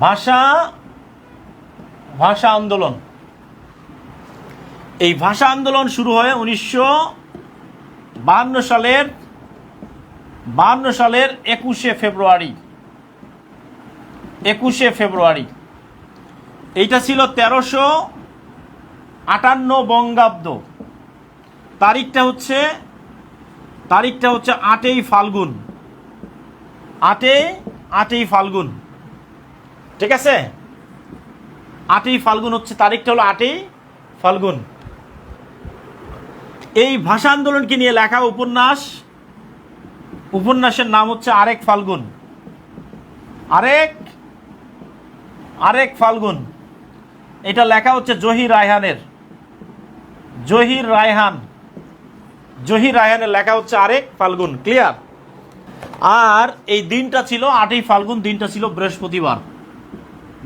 ভাষা ভাষা আন্দোলন। এই ভাষা আন্দোলন শুরু হয় উনিশশো বাহান্ন সালের বাহান্ন সালের একুশে ফেব্রুয়ারি। একুশে ফেব্রুয়ারি। এইটা ছিল তেরোশো আটান্ন বঙ্গাব্দ। তারিখটা হচ্ছে তারিখটা হচ্ছে আটই ফাল্গুন। আটে, আটই ফাল্গুন। ঠিক আছে? আটই ফাল্গুন হচ্ছে, তারিখটা হলো আটই ফাল্গুন। এই ভাষা আন্দোলনকে নিয়ে লেখা উপন্যাস, উপন্যাসের নাম হচ্ছে আরেক ফাল্গুন। আরেক আরেক ফাল্গুন। এটা লেখা হচ্ছে জহির রায়হানের। জহির রায়হান। জহির রায়হানের লেখা হচ্ছে আরেক ফাল্গুন, ক্লিয়ার? আর এই দিনটা ছিল আটই ফাল্গুন, দিনটা ছিল বৃহস্পতিবার।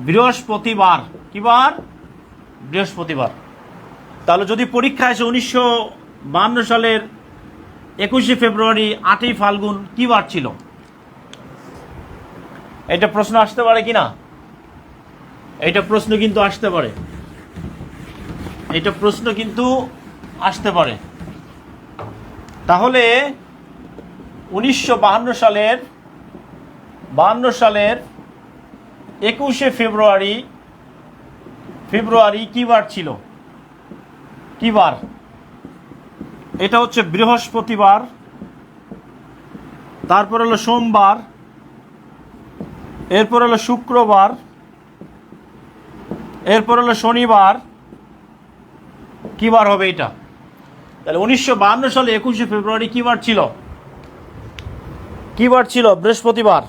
বৃহস্পতিবার। কি বার বৃহস্পতিবার। তাহলে যদি পরীক্ষা আসে উনিশশো বাহান্ন সালের একুশে ফেব্রুয়ারি, আটই ফাল্গুন কি বার ছিল? এটা প্রশ্ন আসতে পারে কি না এটা প্রশ্ন কিন্তু আসতে পারে। এটা প্রশ্ন কিন্তু আসতে পারে। তাহলে উনিশশো বাহান্ন সালের বাহান্ন সালের একুশে ফেব্রুয়ারি ফেব্রুয়ারি কি বার ছিল? কি বার? এটা হচ্ছে বৃহস্পতিবার, তারপর হলো সোমবার, এরপর হলো শুক্রবার, এরপর হলো শনিবার। কি বার হবে এটা? তাহলে উনিশশো সালে একুশে ফেব্রুয়ারি কি বার ছিল? কি বার ছিল? বৃহস্পতিবার।